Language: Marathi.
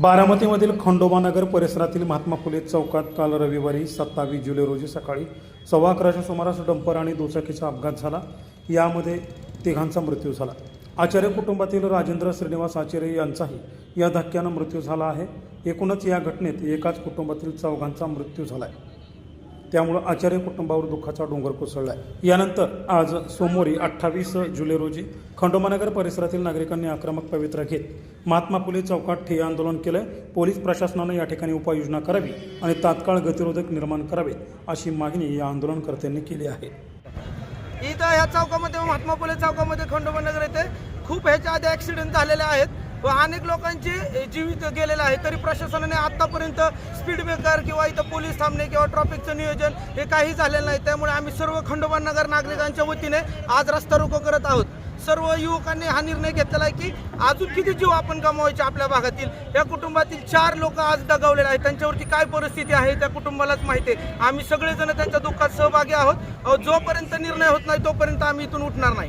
बारामतीमधील खंडोबा नगर परिसरातील महात्मा फुले चौकात काल रविवारी सत्तावीस जुलै रोजी सकाळी सव्वा अकराच्या सुमारास डंपर आणि दुचाकीचा अपघात झाला. यामध्ये तिघांचा मृत्यू झाला. आचार्य कुटुंबातील राजेंद्र श्रीनिवास आचार्य यांचाही या धक्क्यानं मृत्यू झाला आहे. एकूणच या घटनेत एकाच कुटुंबातील चौघांचा मृत्यू झाला आहे त्यामुळं आचार्य कुटुंबावर दुःखाचा डोंगर कोसळला आहे यानंतर आज सोमवारी अठ्ठावीस जुलै रोजी खंडोबानगर परिसरातील नागरिकांनी आक्रमक पवित्रा घेत महात्मा फुले चौकात ठिय्या आंदोलन केलं पोलीस प्रशासनानं या ठिकाणी उपाययोजना करावी आणि तात्काळ गतिरोधक निर्माण करावेत अशी मागणी या आंदोलनकर्त्यांनी केली आहे. इथं ह्या चौकामध्ये महात्मा फुले चौकामध्ये खंडोबानगर येथे खूप ह्याच्या आधी ॲक्सिडेंट झालेले आहेत. व अनेक लोकांचे जीवित गेलेलं आहे. तरी प्रशासनाने आतापर्यंत स्पीड ब्रेकर किंवा इथं पोलीस थांबणे किंवा ट्रॉफिकचं नियोजन हे काही झालेलं नाही. त्यामुळे आम्ही सर्व खंडोबानगर नागरिकांच्या वतीने आज रस्ता रोको करत आहोत. सर्व युवकांनी हा निर्णय घेतलेला आहे की अजून किती जीव आपण गमावायचे आपल्या भागातील? या कुटुंबातील चार लोक आज दगावलेले आहेत. त्यांच्यावरती काय परिस्थिती आहे त्या कुटुंबालाच माहिती आहे. आम्ही सगळेजण त्यांच्या दुःखात सहभागी आहोत. जोपर्यंत निर्णय होत नाही तोपर्यंत आम्ही इथून उठणार नाही.